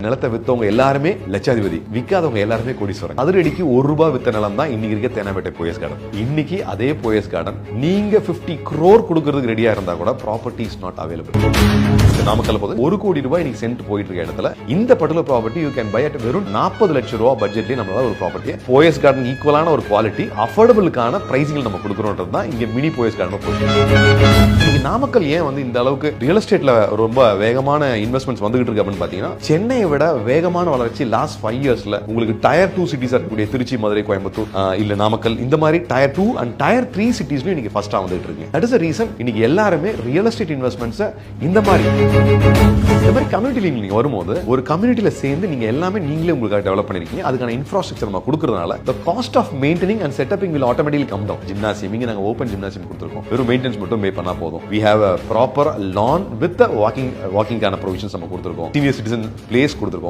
நிலத்தை வித்தவங்க எல்லாருமே லட்சாதிபதி விற்காதவங்க எல்லாருமே கோடீஸ்வரன். அதிரடிக்கு ஒரு ரூபாய் வித்த நிலம் தான் இன்னைக்கு இருக்க தேனாம்பேட்டை போயஸ் கார்டன் இன்னைக்கு அதே போயஸ் கார்டன் நீங்க பிப்டி குரோர் கொடுக்கறதுக்கு ரெடியா இருந்தா கூட property is not available Namakkal போது ஒரு கோடி ரூபாய் இன்னைக்கு சென்ட் போயிட்டு இருக்க இடத்துல இந்த particular property you can buy at வெறும் நாற்பது லட்சம் ரூபாய் பட்ஜெட்லயே நம்மளால ஒரு ப்ராப்பர்ட்டி போயஸ் கார்டன் ஈக்குவலான ஒரு குவாலிட்டி அஃபோர்டபுளுக்கான பிரைசிங் நம்ம கொடுக்குறோன்றது தான் இங்க மினி போயஸ் கார்டன் போயிட்டு நாமக்கல் ஏன் வந்து இந்த அளவுக்கு ரியல் எஸ்டேட்ல ரொம்ப வேகமான இன்வெஸ்ட்மெண்ட்ஸ் வந்துகிட்டு இருக்கு அப்படின்னு பாத்தீங்கன்னா சென்னையை விட வேகமான வளர்ச்சி லாஸ்ட் ஃபைவ் இயர்ஸ்ல உங்களுக்கு டயர் டூ சிட்டிஸ் இருக்கக்கூடிய திருச்சி மதுரை கோயம்புத்தூர் இல்ல நாமக்கல் இந்த மாதிரி tier two and tier three சிட்டிஸ்லயும் இன்னைக்கு ஃபர்ஸ்டா வந்துட்டு இருக்கு. தட் இஸ் ரீசன் இன்னைக்கு எல்லாருமே ரியல் எஸ்டேட் இன்வெஸ்ட்மெண்ட்ஸ் இந்த மாதிரி இந்த மாதிரி கம்யூனிட்டில நீங்க வரும்போது ஒரு கம்யூனிட்டியில சேர்ந்து நீங்க எல்லாமே நீங்களே உங்களுக்கு டெவலப் பண்ணிருக்கீங்க. அதுக்கான இன்ஃப்ராஸ்ட்ரக்சர் நம்ம கொடுக்கறதுனால the cost of maintaining and செட்டப்பிங் will automatically come down gymnasium இங்க நாங்க ஓப்பன் ஜிம்னாசியம் கொடுத்துருக்கோம். வெறும் மெயின்டெனன்ஸ் மட்டும் பே பண்ணா போதும். We have a proper lawn with walking வாக்கிங்கான provisions நம்ம கொடுத்துருக்கோம். சீனியர் சிட்டிசன் பிளேஸ் கொடுத்துருக்கோம்.